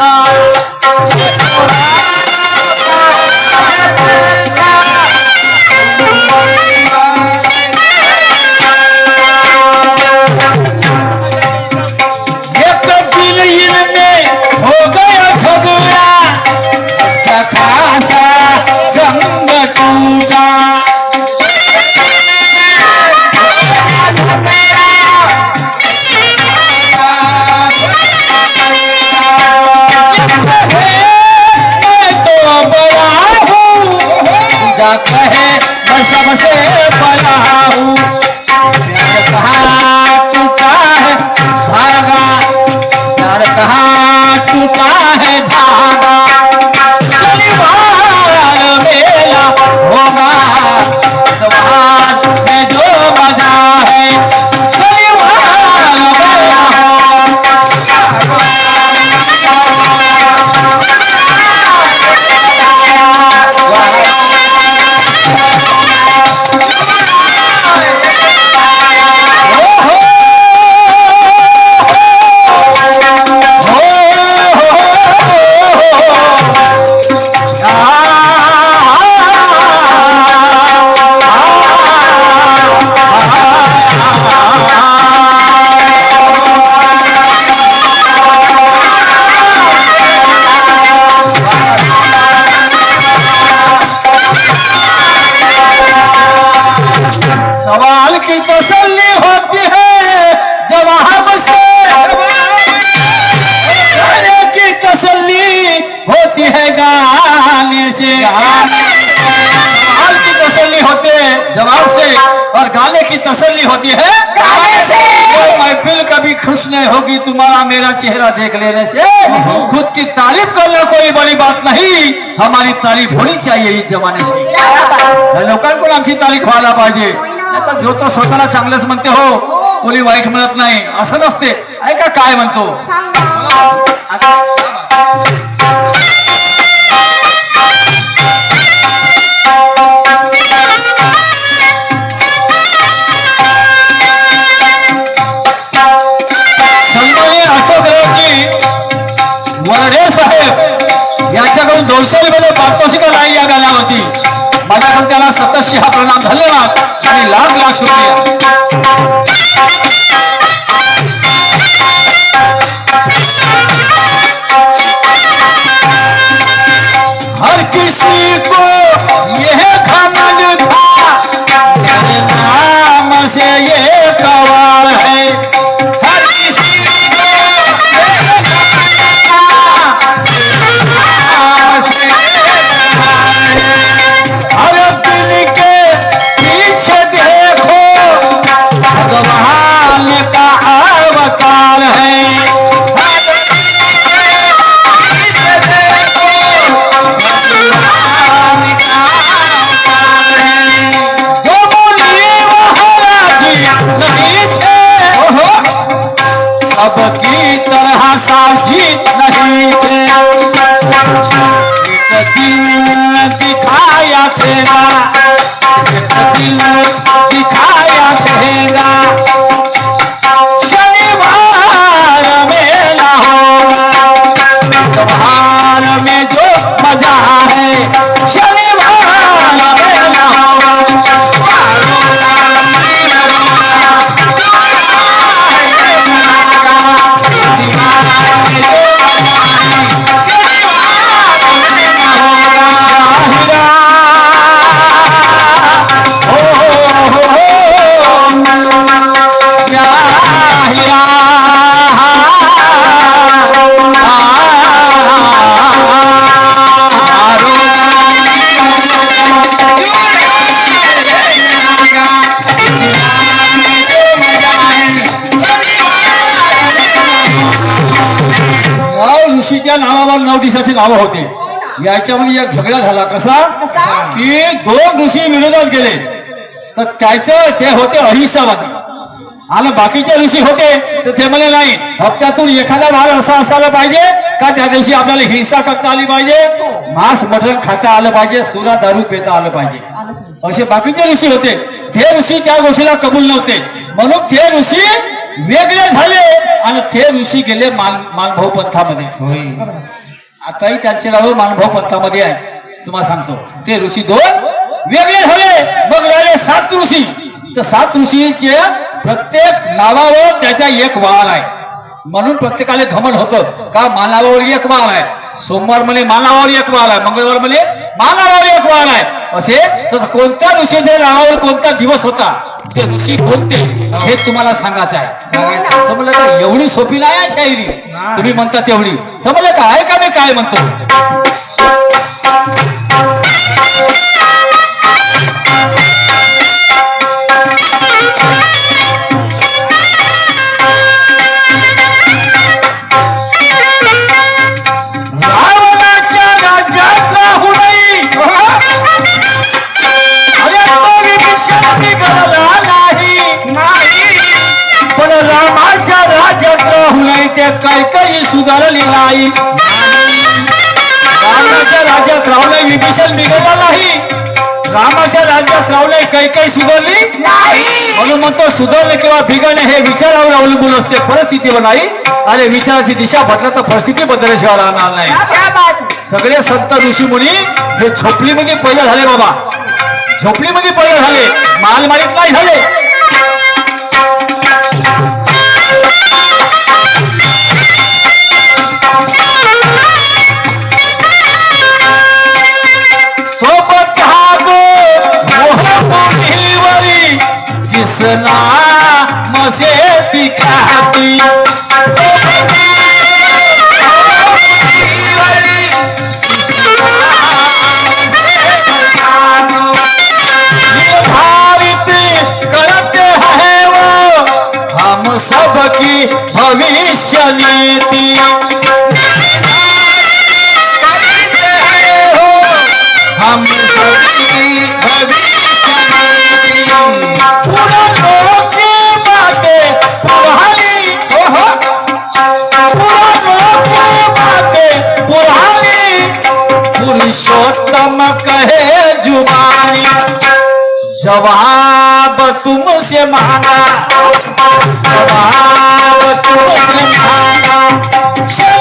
एक की तसल्ली होती है जवाब से गाने की तसल्ली होती है गाने से। की तसल्ली होती है जवाब से और गाने की तसल्ली होती है गाने से। महफिल कभी खुश नहीं होगी तुम्हारा मेरा चेहरा देख लेने से खुद की तारीफ़ करना कोई बड़ी बात नहीं हमारी तारीफ़ होनी चाहिए इस जमाने से। लोकांकडून आमची तारीफ़ व्हायला पाहिजे आता जो तो स्वतःला चांगलंच म्हणते हो. कोणी वाईट म्हणत नाही. असं नसते. ऐका काय म्हणतो. माझ्याकडून त्याला सततशी हा प्रणाम. धन्यवाद. आणि लाख लाख शुक्रिया तरह साजी नहीं थे एक दिल दिखाया छेगा एक दिल ऋषीच्या नावावर नऊ दिवसाची नावं होती. याच्यामध्ये एक झगडा झाला. कसा? कसा? की दोन ऋषी विरोधात गेले. तर त्याचं ते होते अहिंसावादी. आणि बाकीचे ऋषी होते तर ते म्हणे नाही हप्त्यातून एखादा वार असा असायला पाहिजे का त्या दिवशी आपल्याला हिंसा करता आली पाहिजे? मांस मटण खाता आलं पाहिजे सुरा दारू पिता आलं पाहिजे. असे बाकीचे ऋषी होते. ते ऋषी त्या गोष्टीला कबूल नव्हते. म्हणून ते ऋषी वेगळे झाले आणि ते ऋषी गेले मान मानभाऊ पंथामध्ये. आताही त्यांचे नाव मानभाऊ पंथामध्ये आहे. तुम्हाला सांगतो ते ऋषी दोन वेगळे झाले. मग राहिले सात ऋषी. तर सात ऋषीचे प्रत्येक नावावर त्याचा एक वार आहे. म्हणून प्रत्येकाला घमन होतं. का मानावर एक वार आहे? सोमवार म्हणे मानावर एक वार आहे. मंगळवार म्हणे मानावर एक वार आहे. असे? तर कोणत्या ऋषीच्या नावावर कोणता दिवस होता? ते ऋषी कोणते? हे तुम्हाला सांगायचं आहे. समजलं का? एवढी सोपी नाही आहे शायरी. तुम्ही म्हणता तेवढी. समजलं का? आहे का मी काय म्हणतो? रामाच्या राज्यात राहू नये ते काही काही सुधारले नाही. रामाच्या राज्यात राहू नये विभीषण बिघडला नाही. रामाच्या राज्यात राहू नये काही काही सुधारली म्हणून म्हणतो सुधारणे किंवा बिघडणे हे विचारावर अवलंबून असते. परिस्थितीवर नाही अरे विचाराची दिशा बदला तर परिस्थिती बदलल्याशिवाय राहणार नाही. सगळे संत ऋषी मुनी हे झोपडीमध्ये पहिले झाले बाबा. झोपडीमध्ये पहिले झाले. माल मालिक नाही झाले. दिसला मसे ती खाती सबकी भविष्य नीति. पुरुषोत्तम कहे जुबानी जवाब तुमसे मांगा जवाब तुमसे मांगा।